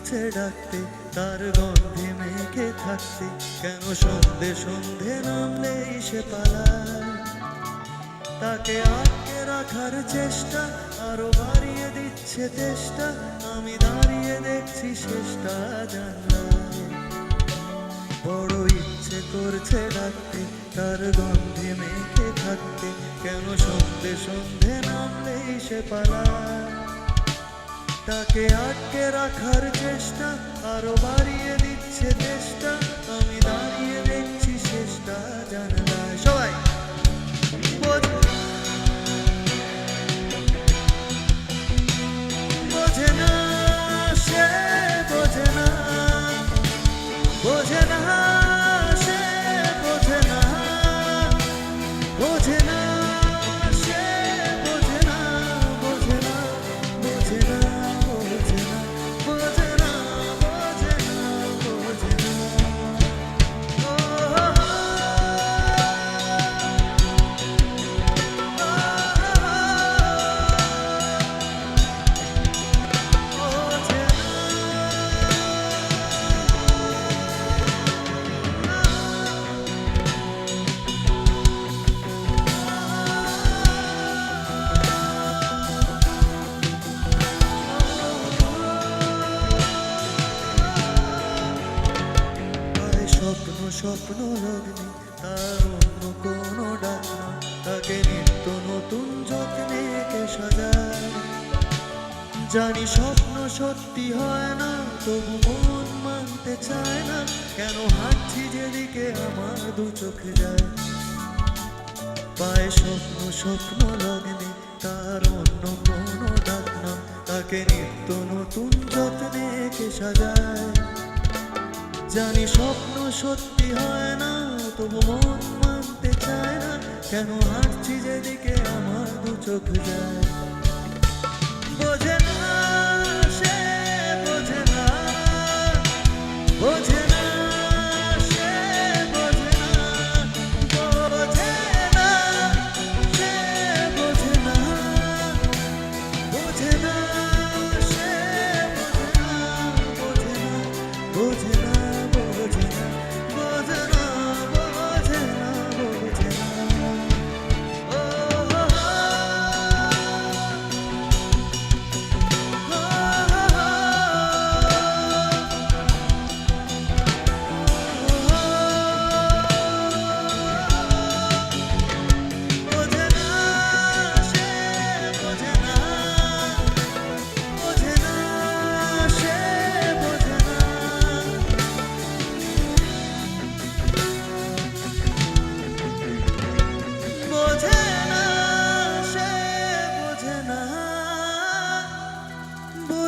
করছে ডাকতে, তার গন্ধে মেখে থাকতে, কেন সন্ধে সন্ধে নামলেই সে পালায় তাকে আটকে রাখার চেষ্টা, আরও বাড়িয়ে দিচ্ছে চেষ্টা আমি দাঁড়িয়ে দেখছি শেষটা জানলায় বড় ইচ্ছে করছে ডাকতে, তার গন্ধে মেখে থাকতে, কেন সন্ধে সন্ধে নামলেই সে পালায় তাকে আটকে রাখার চেষ্টা আরও বাড়িয়ে দিচ্ছে চেষ্টা আমি দাঁড়িয়ে স্বপ্ন লগ্নে তার অন্য কোনো ডাক না। তাকে নিত্য নতুন যত্নে কে সাজায়। জানি স্বপ্ন সত্যি হয় না, তবু মন মানতে চায় না, কেন হাঁটছি যেদিকে আমার দু চোখে যায়। পায় স্বপ্ন স্বপ্ন লগ্নে তার অন্য কোনো ডাক না। তাকে নিত্য নতুন যত্নে কে সাজায়। জানি স্বপ্ন সত্যি হয় না, তবু মন মানতে চায় না। কেন হাঁটছি যেদিকে আমার দু চোখ যায়? বোঝে না সে, বোঝে না বোঝে না বোঝে